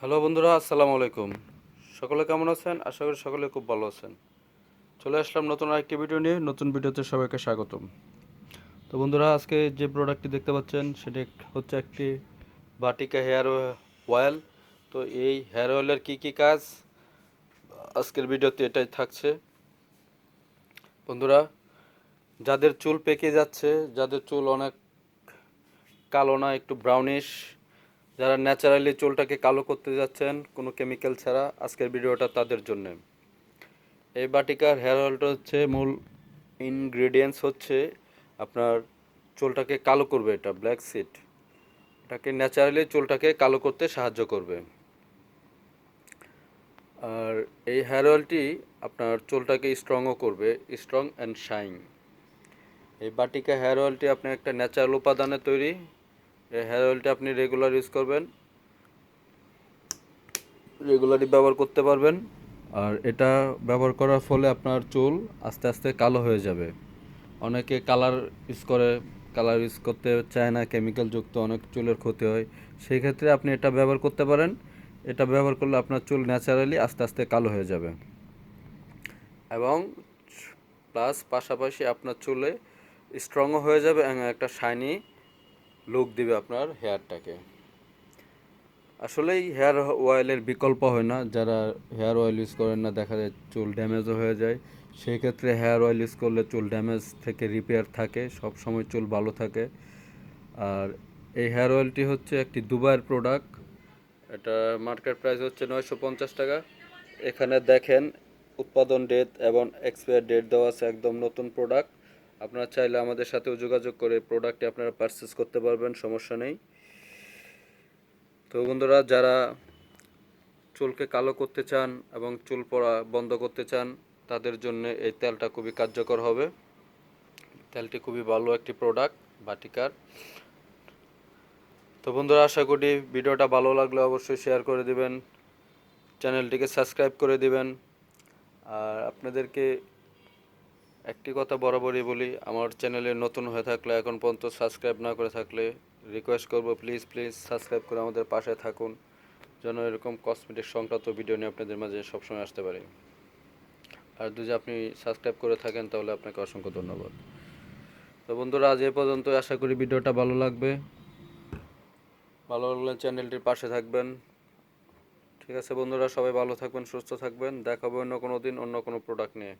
Hello বন্ধুরা, আসসালামু আলাইকুম। সকলে কেমন আছেন? আশা করি সকলে খুব ভালো আছেন। চলে আসলাম নতুন আরেকটি ভিডিও নিয়ে, নতুন ভিডিওতে সবাইকে স্বাগতম। তো বন্ধুরা, আজকে যে প্রোডাক্টটি দেখতে পাচ্ছেন, সেটি হচ্ছে একটি বাটিকা হেয়ার অয়েল তো এই হেয়ার অয়েলের কী কী কাজ? আজকের ভিডিওতে এটাই থাকছে। বন্ধুরা, যাদের চুল পেকে যাচ্ছে, যাদের চুল অনেক কালো না, একটু ব্রাউনিশ যারা ন্যাচারালি চুলটাকে কালো করতে যাচ্ছেন, কোনো কেমিক্যাল ছাড়া আজকের ভিডিওটা তাদের জন্য। এই বাটিকার হেয়ার অয়েলটা হচ্ছে মূল ইনগ্রেডিয়েন্টস হচ্ছে আপনার চুলটাকে কালো করবে এটা ব্ল্যাক সিড এটাকে ন্যাচারালি চুলটাকে কালো করতে সাহায্য করবে। আর এই হেয়ার অয়েলটি আপনার চুলটাকে স্ট্রংও করবে স্ট্রং অ্যান্ড শাইন এই বাটিকা হেয়ার অয়েলটি আপনার একটা ন্যাচারাল উপাদানে তৈরি। এই হেয়ার অয়েলটা আপনি রেগুলার ইউজ করবেন। রেগুলারই ব্যবহার করতে পারবেন। আর এটা ব্যবহার করার ফলে আপনার চুল আস্তে আস্তে কালো হয়ে যাবে। অনেকে কালার ইউজ করে কালার ইউজ করতে চায় না কেমিক্যাল যুক্ত অনেক চুলের ক্ষতি হয়। সেই ক্ষেত্রে আপনি এটা ব্যবহার করতে পারেন। এটা ব্যবহার করলে আপনার চুল ন্যাচারালি আস্তে আস্তে কালো হয়ে যাবে। এবং প্লাস পাশাপাশি আপনার চুলে স্ট্রংও হয়ে যাবে এবং একটা শাইনি লুক দিবে আপনার হেয়ারটাকে আসলেই হেয়ার অয়েলের বিকল্প হয় না। যারা হেয়ার অয়েল ইউজ করেন না, দেখা যায় চুল ড্যামেজও হয়ে যায়। সেই ক্ষেত্রে হেয়ার অয়েল ইউজ করলে চুল ড্যামেজ থেকে রিপেয়ার থাকে সব সময় চুল ভালো থাকে। আর এই হেয়ার অয়েলটি হচ্ছে একটি দুবাইয়ের প্রোডাক্ট এটা মার্কেট প্রাইস হচ্ছে নয়শো পঞ্চাশ টাকা। এখানে দেখেন, উৎপাদন ডেট এবং এক্সপায়ার ডেট দেওয়া আছে, একদম নতুন প্রোডাক্ট আপনারা চাইলে আমাদের সাথেও যোগাযোগ করে প্রোডাক্টটি আপনারা পারচেস করতে পারবেন, সমস্যা নেই। তো বন্ধুরা, যারা চুলকে কালো করতে চান এবং চুল পড়া বন্ধ করতে চান, তাদের জন্য এই তেলটা খুবই কার্যকর হবে। তেলটি খুবই ভালো একটি প্রোডাক্ট বাটিকার। তো বন্ধুরা, আশা করি ভিডিওটা ভালো লাগলে অবশ্যই শেয়ার করে দিবেন চ্যানেলটিকে সাবস্ক্রাইব করে দিবেন। আর আপনাদেরকে একটি কথা বরাবরই বলি, আমার চ্যানেলে নতুন হয়ে থাকলে, এখন পর্যন্ত সাবস্ক্রাইব না করে থাকলে রিকোয়েস্ট করব প্লিজ প্লিজ সাবস্ক্রাইব করে আমাদের পাশে থাকুন, যেন এরকম কসমেটিক সংক্রান্ত ভিডিও নিয়ে আপনাদের মাঝে সবসময় আসতে পারি। আর যদি আপনি সাবস্ক্রাইব করে থাকেন, তাহলে আপনাকে অসংখ্য ধন্যবাদ। তো বন্ধুরা, আজ এ পর্যন্ত আশা করি ভিডিওটা ভালো লাগবে। ভালো লাগলে চ্যানেলটির পাশে থাকবেন। ঠিক আছে বন্ধুরা, সবাই ভালো থাকবেন, সুস্থ থাকবেন। দেখাবো অন্য কোনো দিন, অন্য কোনো প্রোডাক্ট নিয়ে।